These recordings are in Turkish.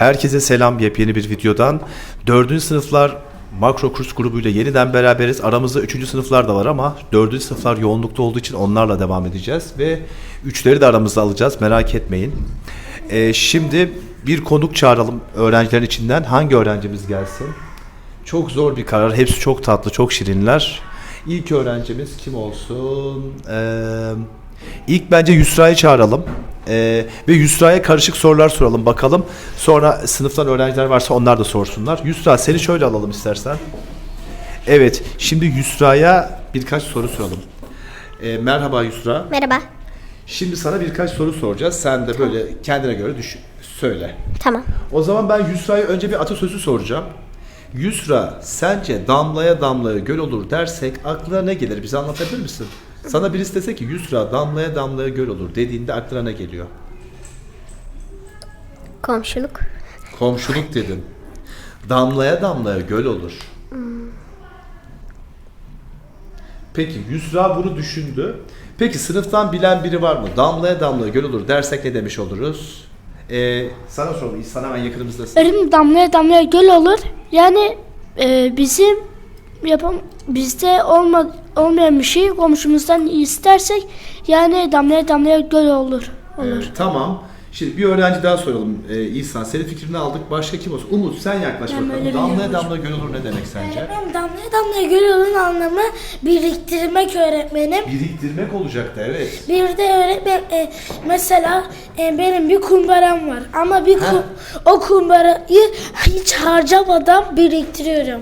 Herkese selam yepyeni bir videodan. Dördüncü sınıflar makro kurs grubuyla yeniden beraberiz. Aramızda üçüncü sınıflar da var ama dördüncü sınıflar yoğunlukta olduğu için onlarla devam edeceğiz. Ve üçleri de aramızda alacağız merak etmeyin. Ee, şimdi bir konuk çağıralım öğrencilerin içinden. Hangi öğrencimiz gelsin? Çok zor bir karar. Hepsi çok tatlı, çok şirinler. İlk öğrencimiz kim olsun? Ee, ilk bence Yusra'yı çağıralım. Ee, ve Yusra'ya karışık sorular soralım bakalım. Sonra sınıftan öğrenciler varsa onlar da sorsunlar. Yusra seni şöyle alalım istersen. Evet, şimdi Yusra'ya birkaç soru soralım. Ee, merhaba Yusra. Merhaba. Şimdi sana birkaç soru soracağız. Sen de böyle kendine göre düşün, söyle. Tamam. O zaman ben Yusra'ya önce bir atasözü soracağım. Yusra, sence damlaya damlaya göl olur dersek aklına ne gelir? Bize anlatabilir misin? Sana birisi dese ki Yusra damlaya damlaya göl olur dediğinde aklına ne geliyor? Komşuluk. Komşuluk dedin. Damlaya damlaya göl olur. Peki Yusra bunu düşündü. Peki sınıftan bilen biri var mı? Damlaya damlaya göl olur dersek ne demiş oluruz? Ee, sana soralım. Sana hemen yakınımızdasın. Ölüm damlaya damlaya göl olur. Yani e, bizim yapam bizde olma, olmayan bir şey komşumuzdan istersek yani damlaya damlaya göl olur. Olur. Ee, tamam. Şimdi bir öğrenci daha soralım ee, İhsan. Senin fikrini aldık. Başka kim olsun? Umut sen yaklaş Ben bakalım. böyle Damlaya biliyorum damlaya göl olur ne demek sence? Öğretmenim damlaya damlaya göl olun anlamı biriktirmek öğretmenim. Biriktirmek olacaktı evet. Bir de öğretmen e, mesela e, benim bir kumbaram var ama bir Ha. kum, o kumbarayı hiç harcamadan biriktiriyorum.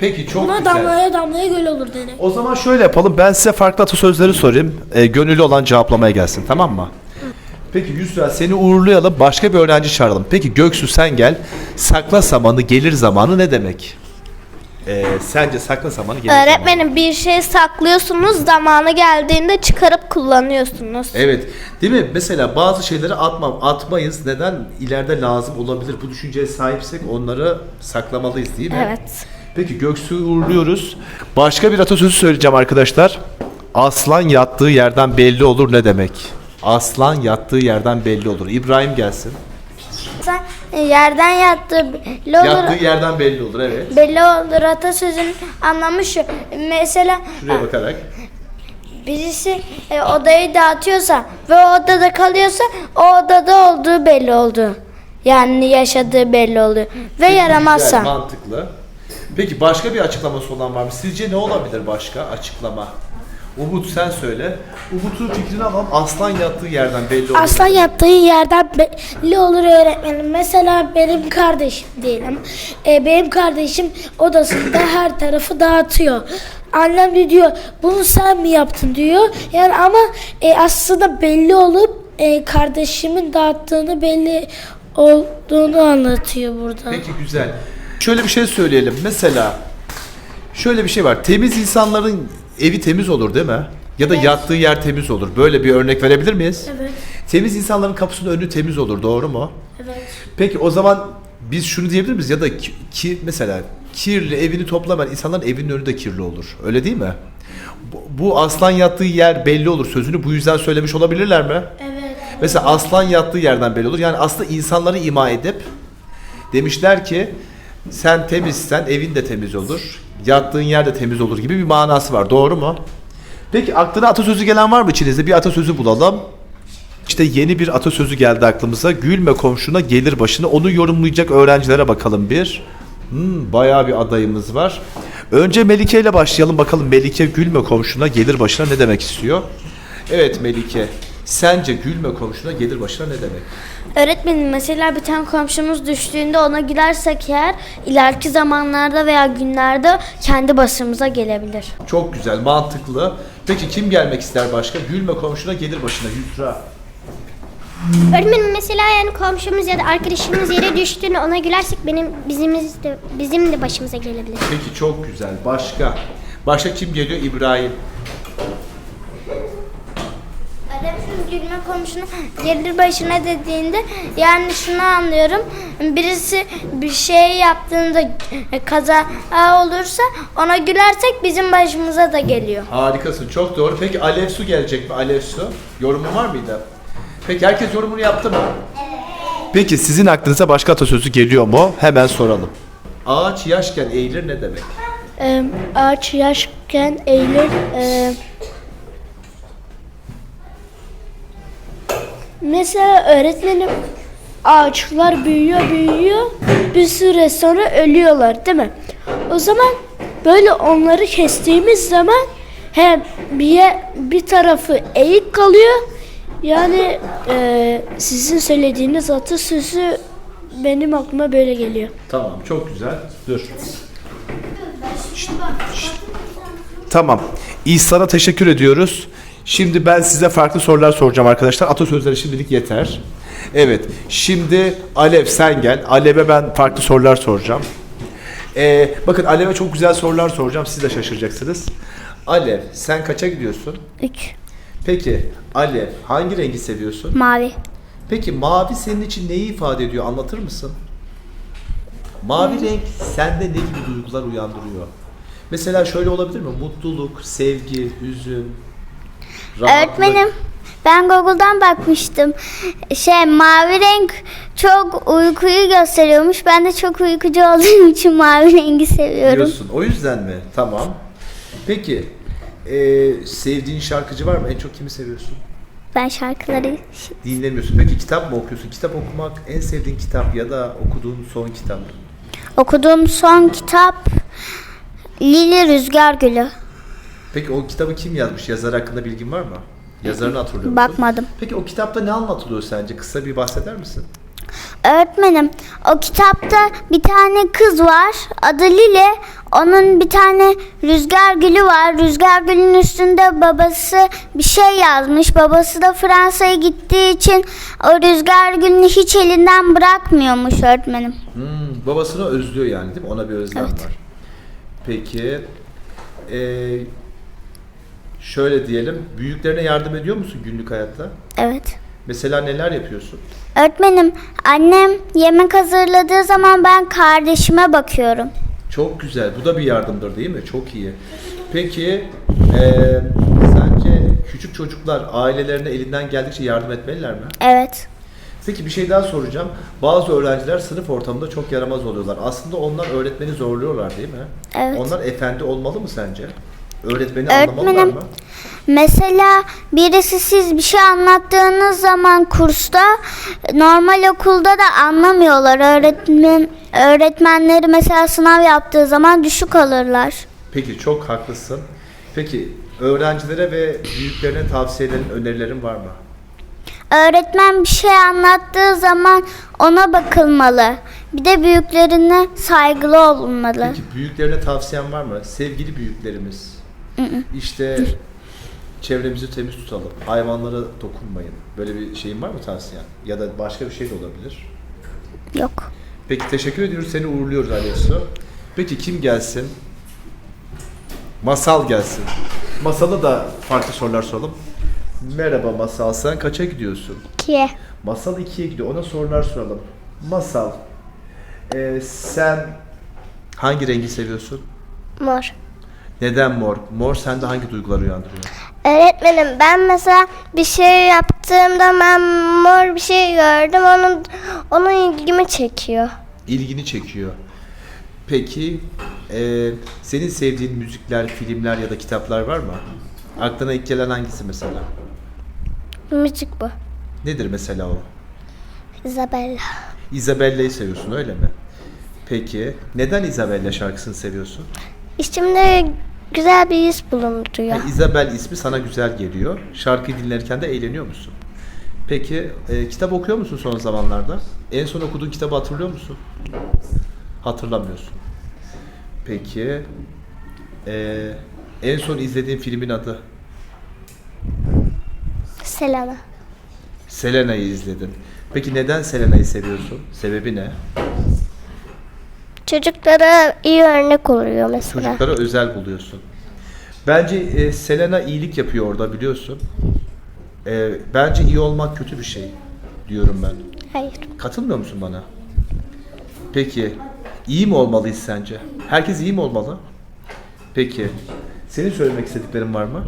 Peki çok Buna güzel. damlaya damlaya göl olur demek. O zaman şöyle yapalım. Ben size farklı atasözleri sorayım. E, gönüllü olan cevaplamaya gelsin tamam mı? Peki Yusra seni uğurlayalım. Başka bir öğrenci çağıralım. Peki Göksu sen gel. Sakla samanı gelir zamanı ne demek? E, sence sakla samanı gelir zamanı. Öğretmenim bir şey saklıyorsunuz zamanı geldiğinde çıkarıp kullanıyorsunuz. Evet. Değil mi? Mesela bazı şeyleri atmam, atmayız. Neden? İleride lazım olabilir. Bu düşünceye sahipsek onları saklamalıyız değil mi? Evet. Peki Göksu'yu uğurluyoruz. Başka bir atasözü söyleyeceğim arkadaşlar. Aslan yattığı yerden belli olur ne demek? Aslan yattığı yerden belli olur. İbrahim gelsin. Sen e, yerden yattı belli olur. Yattığı yerden belli olur evet. Belli olur atasözünün anlamı şu. Mesela Şuraya bakarak. birisi e, odayı dağıtıyorsa ve o odada kalıyorsa o odada olduğu belli oldu. Yani yaşadığı belli oluyor. Ve yaramazsa. Güzel, mantıklı. Peki başka bir açıklaması olan var mı? Sizce ne olabilir başka açıklama? Umut sen söyle. Umut'un fikrini alalım. Aslan yattığı yerden belli olur. Aslan yattığı yerden belli olur öğretmenim. Mesela benim kardeşim diyelim. E, benim kardeşim odasında her tarafı dağıtıyor. Annem de diyor bunu sen mi yaptın diyor. Yani ama e, aslında belli olup e, kardeşimin dağıttığını belli olduğunu anlatıyor burada. Peki güzel. Şöyle bir şey söyleyelim. Mesela şöyle bir şey var. Temiz insanların evi temiz olur değil mi? Ya da yattığı yer temiz olur. Böyle bir örnek verebilir miyiz? Evet. Temiz insanların kapısının önü temiz olur. Doğru mu? Evet. Peki o zaman biz şunu diyebilir miyiz? Ya da ki, ki- mesela kirli evini toplamayan insanların evinin önü de kirli olur. Öyle değil mi? Bu, bu aslan yattığı yer belli olur sözünü bu yüzden söylemiş olabilirler mi? Evet. Mesela aslan yattığı yerden belli olur. Yani aslında insanları ima edip demişler ki sen temizsen evin de temiz olur. Yattığın yer de temiz olur gibi bir manası var. Doğru mu? Peki aklına atasözü gelen var mı içinizde? Bir atasözü bulalım. İşte yeni bir atasözü geldi aklımıza. Gülme komşuna gelir başına. Onu yorumlayacak öğrencilere bakalım bir. Hmm, bayağı bir adayımız var. Önce Melike ile başlayalım bakalım. Melike gülme komşuna gelir başına ne demek istiyor? Evet Melike. Sence gülme komşuna gelir başına ne demek? Öğretmenim mesela bir tane komşumuz düştüğünde ona gülersek eğer ileriki zamanlarda veya günlerde kendi başımıza gelebilir. Çok güzel, mantıklı. Peki kim gelmek ister başka? Gülme komşuna gelir başına. Yusra. Öğretmenim mesela yani komşumuz ya da arkadaşımız yere düştüğünde ona gülersek benim bizimiz de bizim de başımıza gelebilir. Peki çok güzel. Başka? Başka kim geliyor? İbrahim. Komşuna gelir başına dediğinde yani şunu anlıyorum. Birisi bir şey yaptığında e, kaza olursa ona gülersek bizim başımıza da geliyor. Harikasın. Çok doğru. Peki Alev Su gelecek mi? Alev Su. Yorumun var mıydı? Peki herkes yorumunu yaptı mı? Evet. Peki sizin aklınıza başka atasözü geliyor mu? Hemen soralım. Ağaç yaşken eğilir ne demek? Ee, ağaç yaşken eğilir. ee, mesela öğretmenim ağaçlar büyüyor büyüyor bir süre sonra ölüyorlar değil mi? O zaman böyle onları kestiğimiz zaman hem bir, bir tarafı eğik kalıyor yani ee, sizin söylediğiniz atasözü benim aklıma böyle geliyor. Tamam çok güzel. Dur. Şşt, şşt. Tamam. İhsan'a teşekkür ediyoruz. Şimdi ben size farklı sorular soracağım arkadaşlar. Atasözleri şimdilik yeter. Evet. Şimdi Alev sen gel. Alev'e ben farklı sorular soracağım. Ee, bakın Alev'e çok güzel sorular soracağım. Siz de şaşıracaksınız. Alev sen kaça gidiyorsun? 3. Peki Alev hangi rengi seviyorsun? Mavi. Peki mavi senin için neyi ifade ediyor anlatır mısın? Mavi renk sende ne gibi duygular uyandırıyor? Mesela şöyle olabilir mi? Mutluluk, sevgi, hüzün, rahatlık. Öğretmenim ben Google'dan bakmıştım. Şey mavi renk çok uykuyu gösteriyormuş. Ben de çok uykucu olduğum için mavi rengi seviyorum. Diyorsun. O yüzden mi? Tamam. Peki eee, sevdiğin şarkıcı var mı? En çok kimi seviyorsun? Ben şarkıları Dinlemiyorsun. Peki kitap mı okuyorsun? Kitap okumak en sevdiğin kitap ya da okuduğun son kitap. okuduğum son kitap Lili Rüzgar Gülü. Peki o kitabı kim yazmış? Yazar hakkında bilgin var mı? Yazarını hatırlıyor musun? Bakmadım. Peki o kitapta ne anlatılıyor sence? Kısa bir bahseder misin? Öğretmenim o kitapta bir tane kız var adı Lili. Onun bir tane rüzgar gülü var. Rüzgar gülün üstünde babası bir şey yazmış. Babası da Fransa'ya gittiği için o rüzgar gülünü hiç elinden bırakmıyormuş öğretmenim. Hmm, babasını özlüyor yani değil mi? Ona bir özlem Evet. var. Peki eee, şöyle diyelim. Büyüklerine yardım ediyor musun günlük hayatta? Evet. Mesela neler yapıyorsun? Öğretmenim annem yemek hazırladığı zaman ben kardeşime bakıyorum. Çok güzel. Bu da bir yardımdır değil mi? Çok iyi. Peki eee, sence küçük çocuklar ailelerine elinden geldikçe yardım etmeliler mi? Evet. Peki bir şey daha soracağım. Bazı öğrenciler sınıf ortamında çok yaramaz oluyorlar. Aslında onlar öğretmeni zorluyorlar değil mi? Evet. Onlar efendi olmalı mı sence? Öğretmeni anlamalılar Öğretmenim. mı? Mesela birisi siz bir şey anlattığınız zaman kursta normal okulda da anlamıyorlar. Öğretmen öğretmenleri mesela sınav yaptığı zaman düşük alırlar. Peki çok haklısın. Peki öğrencilere ve büyüklerine tavsiyelerin, önerilerin var mı? Öğretmen bir şey anlattığı zaman ona bakılmalı. Bir de büyüklerine saygılı olunmalı. Peki büyüklerine tavsiyen var mı? Sevgili büyüklerimiz. İşte çevremizi temiz tutalım. Hayvanlara dokunmayın. Böyle bir şeyin var mı tavsiyen? Ya da başka bir şey de olabilir. Yok. Peki teşekkür ediyoruz. Seni uğurluyoruz Aleysu. Peki kim gelsin? Masal gelsin. Masala da farklı sorular soralım. Merhaba Masal. Sen kaça gidiyorsun? Ki Masal 2'ye gidiyor. Ona sorular soralım. Masal. e, sen hangi rengi seviyorsun? Mor. Neden mor? Mor sende hangi duygular uyandırıyor? Öğretmenim ben mesela bir şey yaptığımda ben mor bir şey gördüm onun onun ilgimi çekiyor. İlgini çekiyor. Peki e, senin sevdiğin müzikler, filmler ya da kitaplar var mı? Aklına ilk gelen hangisi mesela? Müzik bu. Nedir mesela o? Isabella. Isabella'yı seviyorsun öyle mi? Peki neden Isabella şarkısını seviyorsun? İçimde güzel bir his bulunduruyor. Yani Isabel ismi sana güzel geliyor. Şarkıyı dinlerken de eğleniyor musun? Peki e, kitap okuyor musun son zamanlarda? En son okuduğun kitabı hatırlıyor musun? Hatırlamıyorsun. Peki e, en son izlediğin filmin adı? Selena. Selena'yı izledin. Peki neden Selena'yı seviyorsun? Sebebi ne? Çocuklara iyi örnek oluyor mesela. Çocuklara özel buluyorsun. Bence e, Selena iyilik yapıyor orada biliyorsun. E, bence iyi olmak kötü bir şey diyorum ben. Hayır. Katılmıyor musun bana? Peki iyi mi olmalıyız sence? Herkes iyi mi olmalı? Peki senin söylemek istediklerin var mı?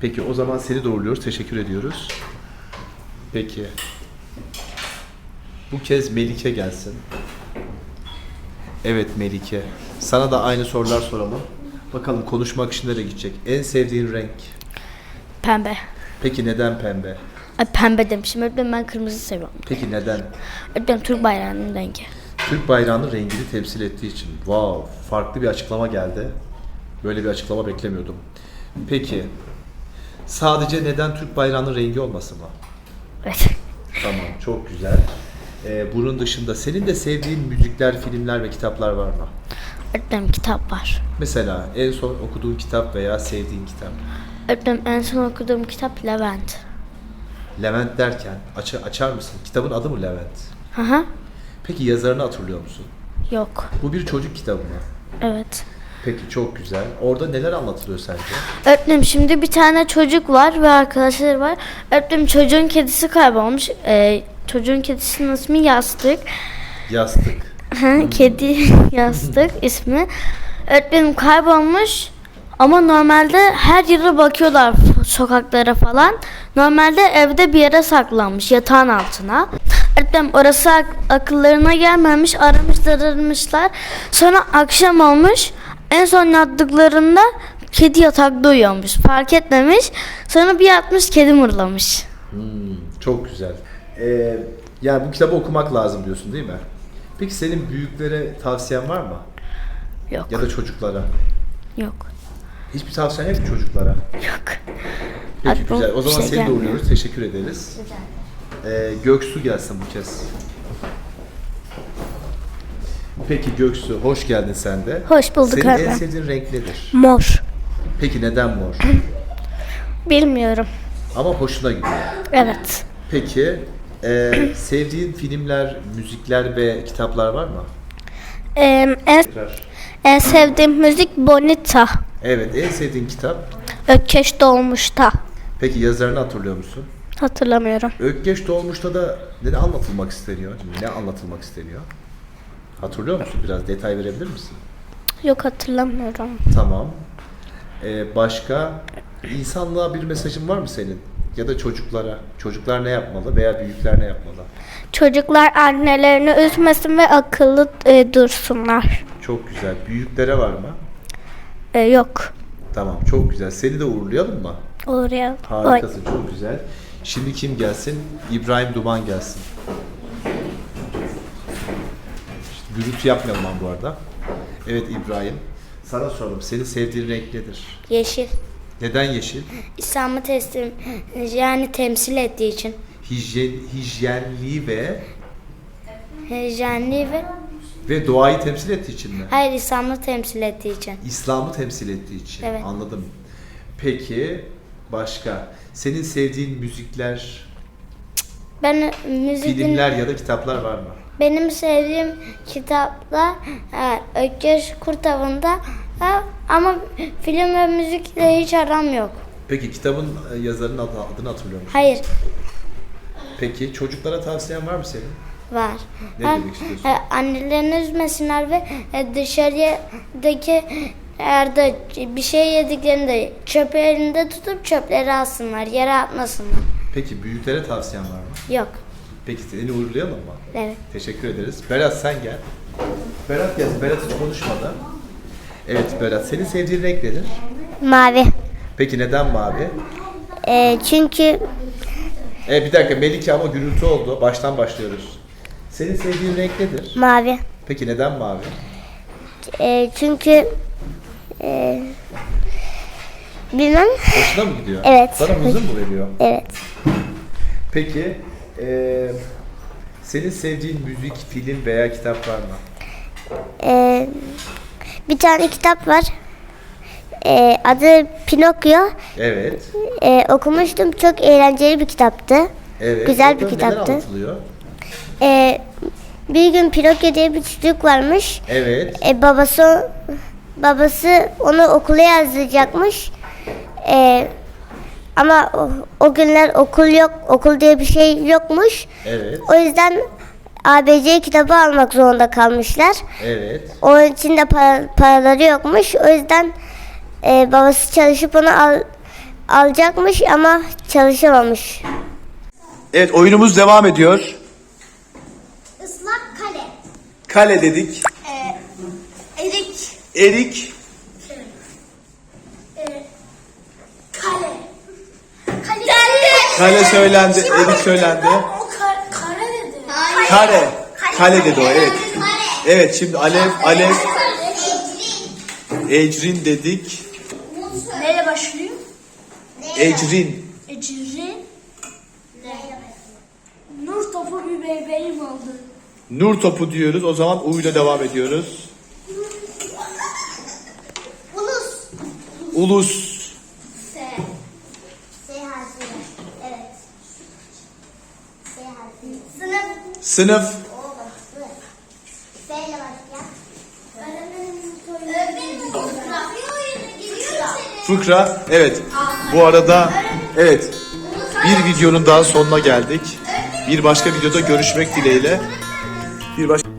Peki o zaman seni doğruluyoruz. Teşekkür ediyoruz. Peki. Bu kez Melike gelsin. Evet Melike. Sana da aynı sorular soralım. Bakalım konuşma akışı nereye gidecek? En sevdiğin renk? Pembe. Peki neden pembe? Ay, pembe demişim. Öğretmenim ben kırmızı seviyorum. Peki neden? Öğretmenim Türk bayrağının rengi. Türk bayrağının rengini temsil ettiği için. Wow, farklı bir açıklama geldi. Böyle bir açıklama beklemiyordum. Peki, sadece neden Türk bayrağının rengi olması mı? Evet. Tamam, çok güzel. Ee, bunun dışında senin de sevdiğin müzikler, filmler ve kitaplar var mı? Öğretmenim kitap var. Mesela en son okuduğun kitap veya sevdiğin kitap. Öğretmenim en son okuduğum kitap Levent. Levent derken aç- açar mısın? Kitabın adı mı Levent? Hı hı. Peki yazarını hatırlıyor musun? Yok. Bu bir çocuk kitabı mı? Evet. Peki çok güzel. Orada neler anlatılıyor sence? Öğretmenim şimdi bir tane çocuk var ve arkadaşları var. Öğretmenim çocuğun kedisi kaybolmuş. Ee, çocuğun kedisinin ismi Yastık. Yastık. Hı, Kedi Yastık ismi. Öğretmenim kaybolmuş. Ama normalde her yere bakıyorlar sokaklara falan. Normalde evde bir yere saklanmış yatağın altına. Öğretmenim orası ak- akıllarına gelmemiş aramışlar aramışlar. Sonra akşam olmuş. En son yattıklarında kedi yatakta uyuyormuş. Fark etmemiş. Sonra bir yatmış kedi mırlamış. Hmm, çok güzel. Ee, yani bu kitabı okumak lazım diyorsun değil mi? Peki senin büyüklere tavsiyen var mı? Yok. Ya da çocuklara? Yok. Hiçbir tavsiyen yok mu çocuklara? Yok. Peki Aklıma güzel. O zaman şey seni de gelmiyor. uğurluyoruz. Teşekkür ederiz. Ee, Göksu gelsin bu kez. Peki Göksu, hoş geldin sen de. Hoş bulduk Senin en öğretmen. sevdiğin renk nedir? Mor. Peki neden mor? Bilmiyorum. Ama hoşuna gidiyor. Evet. Peki, e, sevdiğin filmler, müzikler ve kitaplar var mı? Ee, en, Tekrar. en sevdiğim müzik Bonita. Evet, en sevdiğin kitap. Ökkeş Dolmuş'ta. Peki yazarını hatırlıyor musun? Hatırlamıyorum. Ökkeş Dolmuş'ta da ne anlatılmak isteniyor? Ne anlatılmak isteniyor? Hatırlıyor musun? Biraz detay verebilir misin? Yok hatırlamıyorum. Tamam. Ee, başka insanlığa bir mesajın var mı senin? Ya da çocuklara. Çocuklar ne yapmalı veya büyükler ne yapmalı? Çocuklar annelerini üzmesin ve akıllı e, dursunlar. Çok güzel. Büyüklere var mı? E, yok. Tamam, çok güzel. Seni de uğurlayalım mı? Oy. Harikasın, çok güzel. Şimdi kim gelsin? İbrahim Duman gelsin. İşte gürültü yapmayalım ama bu arada. Evet İbrahim. Sana soralım. Senin sevdiğin renk nedir? Yeşil. Neden yeşil? İslam'ı teslim yani temsil ettiği için. Hijyen, hijyenliği ve Hijyenli ve ve doğayı temsil ettiği için mi? hayır İslam'ı temsil ettiği için. İslam'ı temsil ettiği için. Evet. Anladım. Peki başka? Senin sevdiğin müzikler, Ben müzik din- filmler ya da kitaplar var mı? benim sevdiğim kitaplar e, Ökkeş Kurt Avı'nda e, ama film ve müzikle hiç aram yok. Peki kitabın e, yazarının adı- adını hatırlıyor musun? Hayır Peki çocuklara tavsiyen var mı senin? var. Ne Ben, demek istiyorsun? e, annelerini üzmesinler ve e, dışarıdaki yerde bir şey yediklerinde çöpü elinde tutup çöpleri alsınlar, yere atmasınlar. Peki büyüklere tavsiyen var mı? Yok. Peki seni uğurlayalım mı? Evet. Teşekkür ederiz. Berat sen gel. Berat gel. Berat hiç konuşmadı. Evet Berat senin sevdiğin renk nedir? Mavi. Peki neden mavi? E, çünkü Evet bir dakika Melike ama gürültü oldu. Baştan başlıyoruz. Senin sevdiğin renk nedir? mavi. Peki neden mavi? E, çünkü e, bilmem. Hoşuna mı gidiyor? Evet. Sana huzur mu veriyor? Evet. Peki eee, senin sevdiğin müzik, film veya kitap var mı? E, bir tane kitap var. E, adı Pinokyo. Evet. E, okumuştum. Çok eğlenceli bir kitaptı. Evet. Güzel bir kitaptı. anlatılıyor? E, bir gün Pinokyo diye bir çocuk varmış. Evet. E, babası babası onu okula yazdıracakmış. E, ama o, o günler okul yok, okul diye bir şey yokmuş. Evet. O yüzden ABC kitabı almak zorunda kalmışlar. Evet. Onun için de para, paraları yokmuş. O yüzden e, babası çalışıp onu al, alacakmış ama çalışamamış. Evet oyunumuz devam ediyor. kale. Kale dedik. Erik. Erik. Kale. Kale. Kale söylendi. Erik söylendi. O kar, kare dedi. Kare. Kale dedi o evet. Evet şimdi Alev, Alev, Ecrin dedik. Neyle başlıyor? Ecrin. Ecrin. Nur topu bir bebeğim oldu. Nur topu diyoruz. O zaman U ile devam ediyoruz. Ulus. Ulus. Sınıf. Sınıf. Fıkra. Evet. Bu arada evet. Bir videonun daha sonuna geldik. Bir başka videoda görüşmek dileğiyle. Bir başka